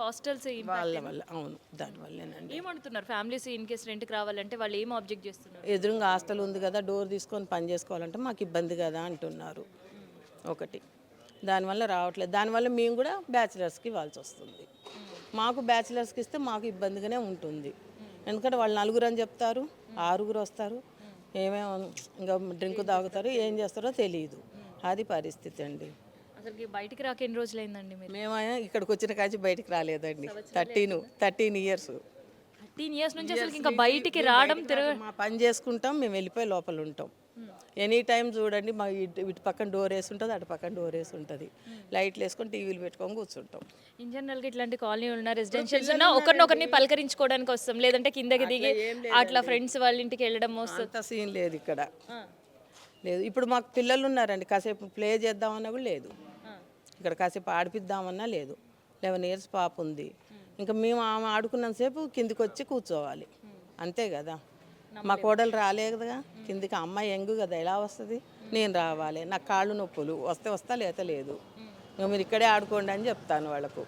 Hostels వాళ్ళ వల్ల అవును దానివల్లేనండి ఏమంటున్నారు? ఫ్యామిలీస్ ఇన్ కేస్ రెంట్కి రావాలంటే వాళ్ళు ఏం ఆబ్జెక్ట్ చేస్తున్నారు? ఎదురుగా హాస్టల్ ఉంది కదా డోర్ తీసుకొని పని చేసుకోవాలంటే మాకు ఇబ్బంది కదా అంటున్నారు. ఒకటి. దానివల్ల రావట్లేదు. దానివల్ల మేము కూడా బ్యాచిలర్స్కి ఇవ్వాల్సి వస్తుంది. మాకు బ్యాచిలర్స్కి ఇస్తే మాకు ఇబ్బందిగానే ఉంటుంది. ఎందుకంటే వాళ్ళు నలుగురు అని చెప్తారు ఆరుగురు వస్తారు. ఏమేమో ఇంకా డ్రింక్ తాగుతారు ఏం చేస్తారో తెలియదు. అది పరిస్థితి అండి. అసలుకి బయటికి రాక ఎన్ని రోజులైందండి మీరు? మేము ఇక్కడికి వచ్చిన కాచి బయటికి రాలేదండి. Thirteen thirteen years. Thirteen years నుంచి అసలు ఇంకా బయటికి రావడం తిరగ మా పని చేసుకుంటాం మేము వెళ్ళిపోయి లోపల ఉంటాం. ఎనీ టైం చూడండి మా ఇటు ఇటు పక్కన డోర్ వేసి ఉంటుంది అటు పక్కన డోర్ వేసి ఉంటుంది. లైట్లు వేసుకొని టీవీలు పెట్టుకొని కూర్చుంటాం. ఇన్ జనరల్గా ఇట్లాంటి కాలనీ ఉన్న రెసిడెన్షియల్స్ ఉన్న ఒకరినొకరిని పలకరించుకోవడానికి వస్తాం. లేదంటే కిందకి దిగి అట్లా ఫ్రెండ్స్ వాళ్ళ ఇంటికి వెళ్ళడం వస్తుంది. సీన్ లేదు ఇక్కడ. లేదు. ఇప్పుడు మాకు పిల్లలు ఉన్నారండి. కాసేపు ప్లే చేద్దామన్నా కూడా లేదు. ఇక్కడ కాసేపు ఆడిపిద్దామన్నా లేదు. లెవెన్ ఇయర్స్ పాప ఉంది. ఇంకా మేము ఆమె ఆడుకున్నంతసేపు కిందికి వచ్చి కూర్చోవాలి. అంతే కదా. మా కోడలు రాలేదు కదా. కిందికి అమ్మాయి ఎంగు కదా. ఎలా వస్తుంది? నేను రావాలి. నాకు కాళ్ళు నొప్పులు. వస్తే వస్తా లేత లేదు. ఇంకా మీరు ఇక్కడే ఆడుకోండి అని చెప్తాను వాళ్ళకు.